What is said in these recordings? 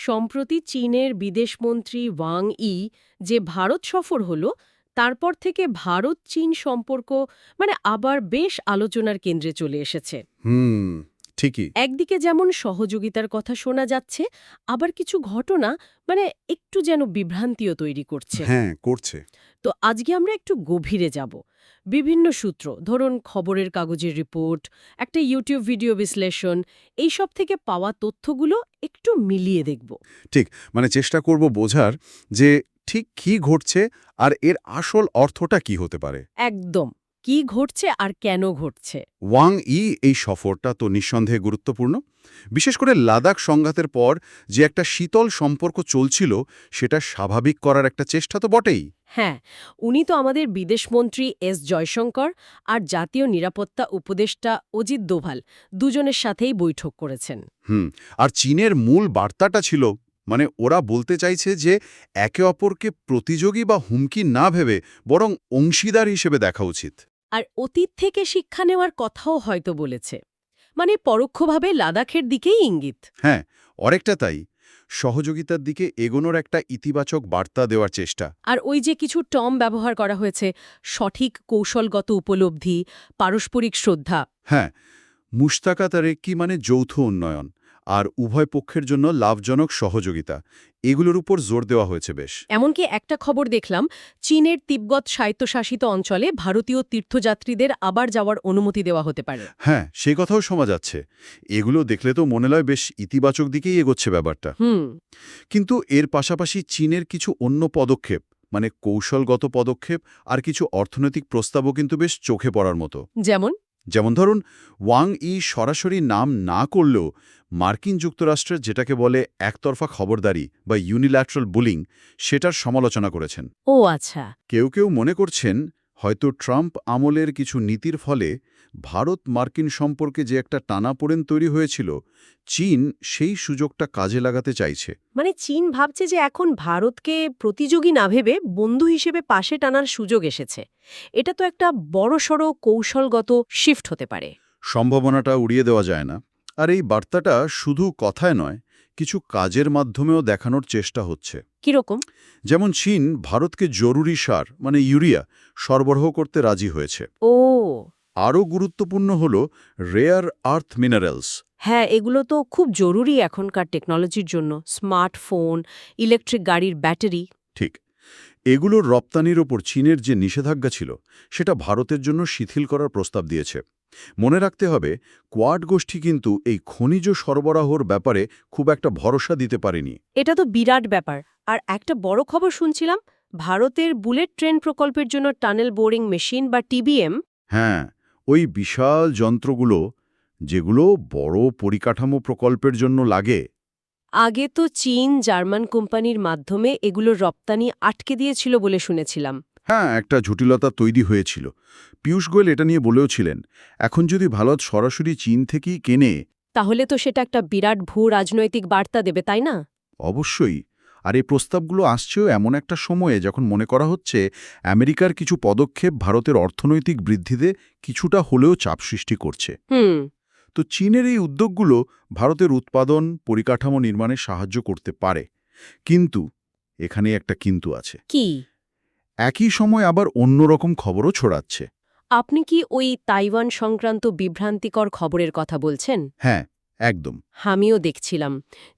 সম্প্রতি চীনের বিদেশমন্ত্রী ওয়াং ই যে ভারত সফর হল তারপর থেকে ভারত চীন সম্পর্ক মানে আবার বেশ আলোচনার কেন্দ্রে চলে এসেছে। হুম ঠিকই। একদিকে যেমন সহযোগিতার কথা শোনা যাচ্ছে আবার কিছু ঘটনা মানে একটু যেন বিভ্রান্তিও তৈরি করছে। হ্যাঁ করছে। তো আজকে আমরা একটু গভীরে যাব। বিভিন্ন সূত্র ধরুন খবরের কাগজের রিপোর্ট একটা ইউটিউব ভিডিও বিশ্লেষণ এই সব থেকে পাওয়া তথ্যগুলো একটু মিলিয়ে দেখব। ঠিক মানে চেষ্টা করব বোঝার যে ঠিক কি ঘটছে আর এর আসল অর্থটা কি হতে পারে। একদম। কি ঘটছে আর কেন ঘটছে? ওয়াং ই এই সফরটা তো নিঃসন্দেহে গুরুত্বপূর্ণ। বিশেষ করে লাদাখ সংঘাতের পর যে একটা শীতল সম্পর্ক চলছিল সেটা স্বাভাবিক করার একটা চেষ্টা তো বটেই। হ্যাঁ উনি তো আমাদের বিদেশমন্ত্রী এস জয়শঙ্কর আর জাতীয় নিরাপত্তা উপদেষ্টা অজিত দোভাল দুজনের সাথেই বৈঠক করেছেন। হুম আর চীনের মূল বার্তাটা ছিল মানে ওরা বলতে চাইছে যে একে অপরকে প্রতিযোগী বা হুমকি না ভেবে বরং অংশীদার হিসেবে দেখা উচিত। আর অতীত থেকে শিক্ষা নেওয়ার কথাও হয়তো বলেছে। মানে পরোক্ষভাবে লাদাখের দিকেই ইঙ্গিত। হ্যাঁ অনেকটা তাই। সহযোগিতার দিকে এগোনোর একটা ইতিবাচক বার্তা দেওয়ার চেষ্টা। আর ওই যে কিছু টম ব্যবহার করা হয়েছে সঠিক কৌশলগত উপলব্ধি পারস্পরিক শ্রদ্ধা। হ্যাঁ মুস্তাকাতারে কি মানে যৌথ উন্নয়ন। আর উভয় পক্ষের জন্য লাভজনক সহযোগিতা। এগুলোর উপর জোর দেওয়া হয়েছে বেশ। এমনকি একটা খবর দেখলাম চীনের তিব্বত স্বায়ত্তশাসিত অঞ্চলে ভারতীয় তীর্থযাত্রীদের আবার যাওয়ার অনুমতি দেওয়া হতে পারে। হ্যাঁ সে কথাও শোনা যাচ্ছে। এগুলো দেখলে তো মনে লয় বেশ ইতিবাচক দিকেই এগোচ্ছে ব্যাপারটা। হুম। কিন্তু এর পাশাপাশি চীনের কিছু অন্য পদক্ষেপ মানে কৌশলগত পদক্ষেপ আর কিছু অর্থনৈতিক প্রস্তাবও কিন্তু বেশ চোখে পড়ার মতো। যেমন? যেমন ধরুন ওয়াং ই সরাসরি নাম না করলেও মার্কিন যুক্তরাষ্ট্রের যেটাকে বলে একতরফা খবরদারি বা ইউনিল্যাট্রাল বুলিং সেটার সমালোচনা করেছেন। ও আচ্ছা। কেউ কেউ মনে করছেন হয়তো ট্রাম্প আমলের কিছু নীতির ফলে ভারত মার্কিন সম্পর্কে যে একটা টানাপোড়েন তৈরি হয়েছিল চীন সেই সুযোগটা কাজে লাগাতে চাইছে। মানে চীন ভাবছে যে এখন ভারতকে প্রতিযোগী না ভেবে বন্ধু হিসেবে পাশে টানার সুযোগ এসেছে। এটা তো একটা বড়সড় কৌশলগত শিফট হতে পারে। সম্ভাবনাটা উড়িয়ে দেওয়া যায় না। আর এই বার্তাটা শুধু কথায় নয় কিছু কাজের মাধ্যমেও দেখানোর চেষ্টা হচ্ছে। কীরকম? যেমন চীন ভারতকে জরুরি সার মানে ইউরিয়া সরবরাহ করতে রাজি হয়েছে। ও। আরও গুরুত্বপূর্ণ হল রেয়ার আর্থ মিনারেলস হ্যাঁ এগুলো তো খুব জরুরি এখনকার টেকনোলজির জন্য। স্মার্টফোন ইলেকট্রিক গাড়ির ব্যাটারি ঠিক। এগুলোর রপ্তানির ওপর চীনের যে নিষেধাজ্ঞা ছিল সেটা ভারতের জন্য শিথিল করার প্রস্তাব দিয়েছে। মনে রাখতে হবে কোয়াড গোষ্ঠী কিন্তু এই খনিজ সরবরাহর ব্যাপারে খুব একটা ভরসা দিতে পারেনি। এটা তো বিরাট ব্যাপার। আর একটা বড় খবর শুনছিলাম ভারতের বুলেট ট্রেন প্রকল্পের জন্য টানেল বোরিং মেশিন বা টিবিএম। হ্যাঁ ওই বিশাল যন্ত্রগুলো যেগুলো বড় পরিকাঠামো প্রকল্পের জন্য লাগে। আগে তো চীন জার্মান কোম্পানির মাধ্যমে এগুলোর রপ্তানি আটকে দিয়েছিল বলে শুনেছিলাম। হ্যাঁ একটা জটিলতা তৈরি হয়েছিল। পীয়ূষ গোয়েল এটা নিয়ে বলেও ছিলেন এখন যদি ভারত সরাসরি চীন থেকেই কেনে তাহলে তো সেটা একটা বিরাট ভূ রাজনৈতিক বার্তা দেবে তাই না? অবশ্যই। আর এই প্রস্তাবগুলো আসছেও এমন একটা সময়ে যখন মনে করা হচ্ছে আমেরিকার কিছু পদক্ষেপ ভারতের অর্থনৈতিক বৃদ্ধিতে কিছুটা হলেও চাপ সৃষ্টি করছে। হুম। তো চীনের এই উদ্যোগগুলো ভারতের উৎপাদন পরিকাঠামো নির্মাণে সাহায্য করতে পারে। কিন্তু এখানে একটা কিন্তু আছে। কি? একই সময় আবার অন্যরকম খবরও ছড়াচ্ছে। আপনি কি ওই তাইওয়ান সংক্রান্ত বিভ্রান্তিকর খবরের কথা বলছেন? হ্যাঁ একদম। আমিও দেখছিলাম।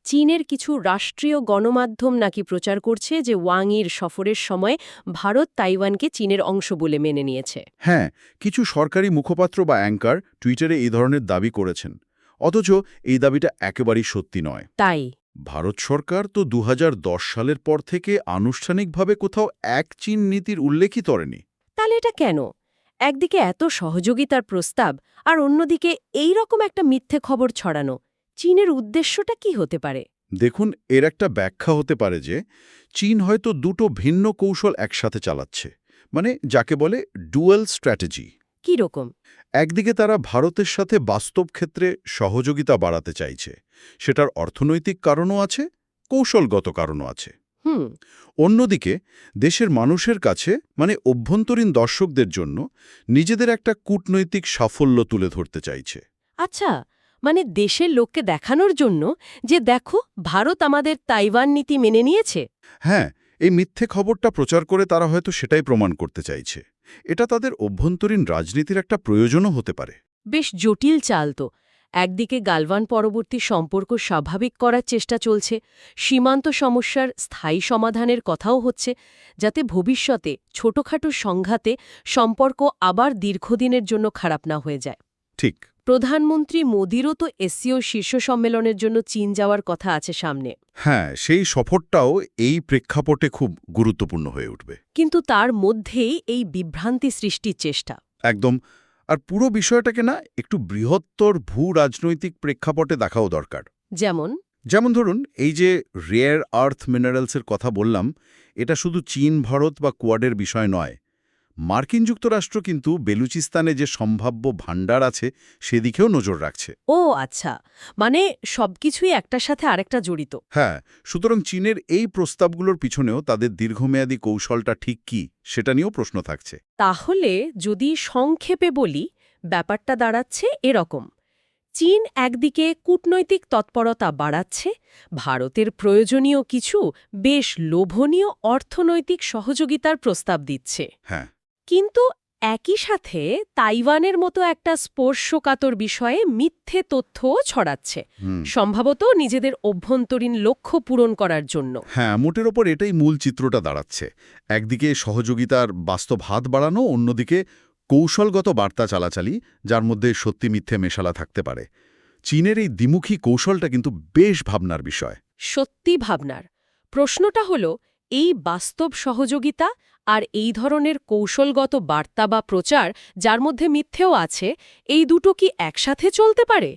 চীনের কিছু রাষ্ট্রীয় গণমাধ্যম নাকি প্রচার করছে যে ওয়াংয়ের সফরের সময় ভারত তাইওয়ানকে চীনের অংশ বলে মেনে নিয়েছে। হ্যাঁ কিছু সরকারি মুখপাত্র বা অ্যাঙ্কার টুইটারে এই ধরনের দাবি করেছেন। অথচ এই দাবিটা একেবারেই সত্যি নয়। তাই? ভারত সরকার তো দু হাজার দশ সালের পর থেকে আনুষ্ঠানিকভাবে কোথাও এক চীন নীতির উল্লেখই করেনি তাহলে এটা কেন? একদিকে এত সহযোগিতার প্রস্তাব আর অন্যদিকে এই রকম একটা মিথ্যে খবর ছড়ানো চীনের উদ্দেশ্যটা কি হতে পারে? দেখুন এর একটা ব্যাখ্যা হতে পারে যে চীন হয়তো দুটো ভিন্ন কৌশল একসাথে চালাচ্ছে মানে যাকে বলে ডুয়েল স্ট্র্যাটেজি কি রকম? একদিকে তারা ভারতের সাথে বাস্তব ক্ষেত্রে সহযোগিতা বাড়াতে চাইছে সেটার অর্থনৈতিক কারণও আছে কৌশলগত কারণও আছে। হুম। অন্যদিকে দেশের মানুষের কাছে মানে অভ্যন্তরীণ দর্শকদের জন্য নিজেদের একটা কূটনৈতিক সাফল্য তুলে ধরতে চাইছে। আচ্ছা মানে দেশের লোককে দেখানোর জন্য যে দেখো ভারত আমাদের তাইওয়ান নীতি মেনে নিয়েছে? হ্যাঁ এই মিথ্যে খবরটা প্রচার করে তারা হয়তো সেটাই প্রমাণ করতে চাইছে। এটা তাদের অভ্যন্তরীণ রাজনীতির একটা প্রয়োজনও হতে পারে। বেশ জটিল চাল তো। একদিকে গালওয়ান পরবর্তী সম্পর্ক স্বাভাবিক করার চেষ্টা চলছে সীমান্ত সমস্যার স্থায়ী সমাধানের কথাও হচ্ছে যাতে ভবিষ্যতে ছোটখাটো সংঘাতে সম্পর্ক আবার দীর্ঘদিনের জন্য খারাপ না হয়ে যায়। ঠিক। প্রধানমন্ত্রী মোদিরও তো এসসিও শীর্ষ সম্মেলনের জন্য চীন যাওয়ার কথা আছে সামনে। হ্যাঁ সেই সফরটাও এই প্রেক্ষাপটে খুব গুরুত্বপূর্ণ হয়ে উঠবে। কিন্তু তার মধ্যেই এই বিভ্রান্তি সৃষ্টির চেষ্টা। একদম। আর পুরো বিষয়টাকে না একটু বৃহত্তর ভূ রাজনৈতিক প্রেক্ষাপটে দেখাও দরকার। যেমন? যেমন ধরুন এই যে রেয়ার আর্থ মিনারেলসের কথা বললাম এটা শুধু চীন ভারত বা কোয়াডের বিষয় নয়। মার্কিন যুক্তরাষ্ট্র কিন্তু বেলুচিস্তানে যে সম্ভাব্য ভাণ্ডার আছে সেদিকেও নজর রাখছে। ও আচ্ছা। মানে সবকিছুই একটার সাথে আরেকটা জড়িত। হ্যাঁ সুতরাং চীনের এই প্রস্তাবগুলোর পিছনেও তাদের দীর্ঘমেয়াদী কৌশলটা ঠিক কি সেটা নিয়েও প্রশ্ন থাকছে। তাহলে যদি সংক্ষেপে বলি ব্যাপারটা দাঁড়াচ্ছে এরকম। চীন একদিকে কূটনৈতিক তৎপরতা বাড়াচ্ছে ভারতের প্রয়োজনীয় কিছু বেশ লোভনীয় অর্থনৈতিক সহযোগিতার প্রস্তাব দিচ্ছে। হ্যাঁ। কিন্তু একই সাথে তাইওয়ানের মতো একটা স্পর্শকাতর বিষয়ে মিথ্যে তথ্যও ছড়াচ্ছে সম্ভবত নিজেদের অভ্যন্তরীণ লক্ষ্য পূরণ করার জন্য। হ্যাঁ মোটের ওপর এটাই মূল চিত্রটা দাঁড়াচ্ছে। একদিকে সহযোগিতার বাস্তব হাত বাড়ানো অন্যদিকে কৌশলগত বার্তা চালাচালি যার মধ্যে সত্যি মিথ্যে মেশালা থাকতে পারে। চীনের এই দ্বিমুখী কৌশলটা কিন্তু বেশ ভাবনার বিষয়। সত্যি ভাবনার। প্রশ্নটা হল এই বাস্তব সহযোগিতা আর এই ধরনের কৌশলগত বার্তা বা প্রচার যার মধ্যে মিথ্যেও আছে, এই দুটো কি একসাথে চলতে পারে?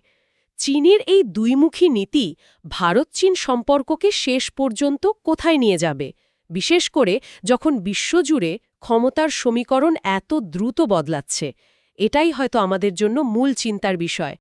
চীনের এই দুইমুখী নীতি ভারত চীন সম্পর্ককে শেষ পর্যন্ত কোথায় নিয়ে যাবে? বিশেষ করে যখন বিশ্বজুড়ে ক্ষমতার সমীকরণ এত দ্রুত বদলাচ্ছে। এটাই হয়তো আমাদের জন্য মূল চিন্তার বিষয়।